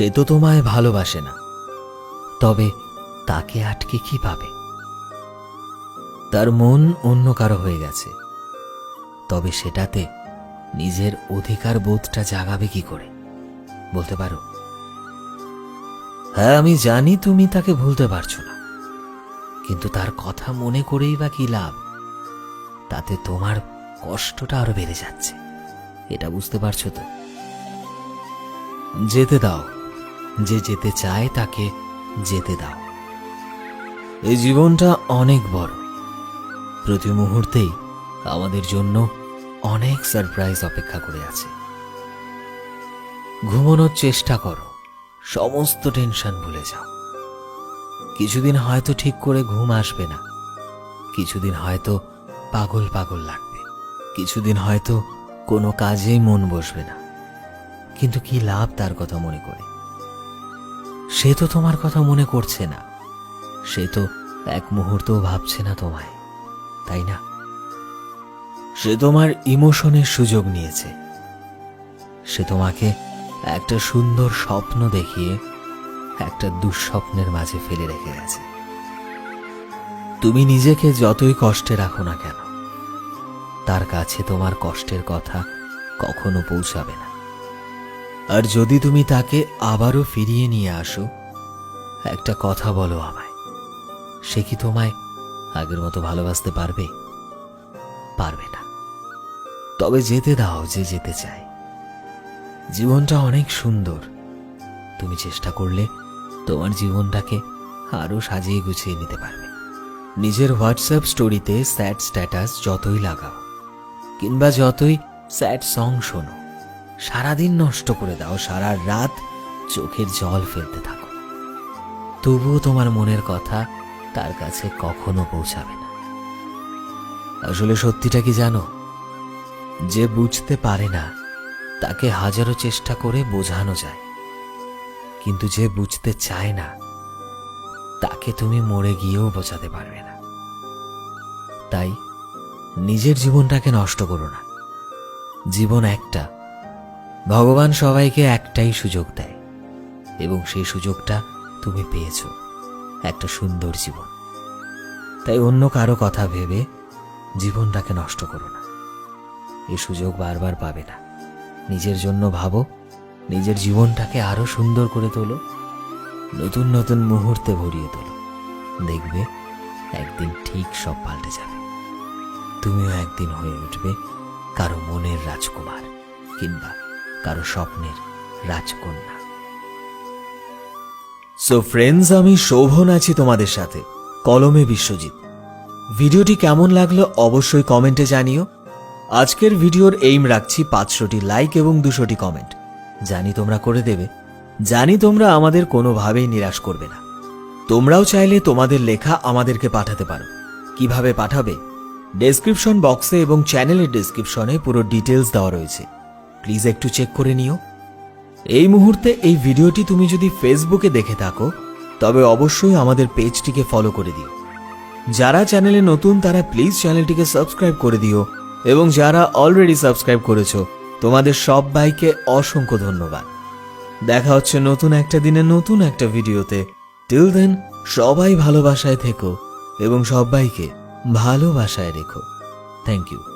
সে তো তোমায় ভালোবাসে না। তবে তাকে আটকে কি পাবে? তার মন অন্য কারও হয়ে গেছে। তবে সেটাতে নিজের অধিকার বোধটা জাগাবে কি করে? বলতে পারো? হ্যাঁ আমি জানি তুমি তাকে ভুলতে পারছ না। কিন্তু তার কথা মনে করেই বা কি লাভ? তাতে তোমার কষ্টটা আরও বেড়ে যাচ্ছে। এটা বুঝতে পারছ তো? যেতে দাও। যে যেতে চায় তাকে যেতে দাও। এই জীবনটা অনেক বড়। প্রতি মুহূর্তেই আমাদের জন্য অনেক সারপ্রাইজ অপেক্ষা করে আছে। ঘুমানোর চেষ্টা করো, সমস্ত টেনশন ভুলে যাও। কিছুদিন হয়তো ঠিক করে ঘুম আসবে না, কিছুদিন হয়তো পাগল পাগল লাগবে, কিছুদিন হয়তো কোনো কাজেই মন বসবে না। কিন্তু কি লাভ তার কথা মনে করে? সে তো তোমার কথা মনে করছে না। সে তো এক মুহূর্তও ভাবছে না তোমায়, তাই না? সে তোমার ইমোশনের সুযোগ নিয়েছে। সে তোমাকে একটা সুন্দর স্বপ্ন দেখিয়ে একটা দুঃস্বপ্নের মাঝে ফেলে রেখে গেছে। তুমি নিজেকে যতই কষ্টে রাখো না কেন, তার কাছে তোমার কষ্টের কথা কখনো পৌঁছাবে না। আর যদি তুমি তাকে আবারও ফিরিয়ে নিয়ে আসো, একটা কথা বলো আমায়। সে কি তোমায় আগের মতো ভালোবাসতে পারবে? পারবে না। তবে যেতে দাও যে যেতে চায়। জীবনটা অনেক সুন্দর। তুমি চেষ্টা করলে তোমার জীবনটাকে আরও সাজিয়ে গুছিয়ে নিতে পারবে। নিজের হোয়াটসঅ্যাপ স্টোরিতে স্যাড স্ট্যাটাস যতই লাগাও, কিংবা যতই স্যাড সং শোনো সারাদিন নষ্ট করে দাও, সারা রাত চোখের জল ফেলতে থাকো। তবুও তোমার মনের কথা তার কাছে কখনো পৌঁছাবে না। আসলে সত্যিটা কি জানো? যে বুঝতে পারে না, তাকে হাজারো চেষ্টা করে বোঝানো যায়। কিন্তু যে বুঝতে চায় না, তাকে তুমি মরে গিয়েও বোঝাতে পারবে না। তাই নিজের জীবনটাকে নষ্ট করো না। জীবন একটা ভগবান সবাইকে একটাই সুযোগ দেয়, এবং সেই সুযোগটা তুমি পেয়েছ, একটা সুন্দর জীবন। তাই অন্য কারও কথা ভেবে জীবনটাকে নষ্ট করো না। এই সুযোগ বারবার পাবে না। নিজের জন্য ভাবো, নিজের জীবনটাকে আরও সুন্দর করে তোলো, নতুন নতুন মুহূর্তে ভরিয়ে তোলো। দেখবে একদিন ঠিক সব পাল্টে যাবে। তুমিও একদিন হয়ে উঠবে কারও মনের রাজকুমার, কিংবা কারও স্বপ্নের রাজকন্যা। সো ফ্রেন্ডস আমি শোভন আছি তোমাদের সাথে, কলমে বিশ্বজিৎ। ভিডিওটি কেমন লাগল অবশ্যই কমেন্টে জানিও। আজকের ভিডিওর এইম রাখছি পাঁচশোটি লাইক এবং দুশোটি কমেন্ট জানি তোমরা করে দেবে, জানি তোমরা আমাদের কোনোভাবেই নিরাশ করবে না। তোমরাও চাইলে তোমাদের লেখা আমাদেরকে পাঠাতে পারো। কীভাবে পাঠাবে? ডেসক্রিপশন বক্সে এবং চ্যানেলের ডেসক্রিপশনে পুরো ডিটেলস দেওয়া রয়েছে। প্লিজ একটু চেক করে নিও। এই মুহূর্তে এই ভিডিওটি তুমি যদি ফেসবুকে দেখে থাকো, তবে অবশ্যই আমাদের পেজটিকে ফলো করে দিও। যারা চ্যানেলে নতুন, তারা প্লিজ চ্যানেলটিকে সাবস্ক্রাইব করে দিও এবং যারা অলরেডি সাবস্ক্রাইব করেছ, তোমাদের সবাইকে অসংখ্য ধন্যবাদ। দেখা হচ্ছে নতুন একটা দিনে, নতুন একটা ভিডিওতে। টিল দেন সবাই ভালোবাসায় থেকো এবং সবাইকে ভালোবাসায় রেখো। Thank you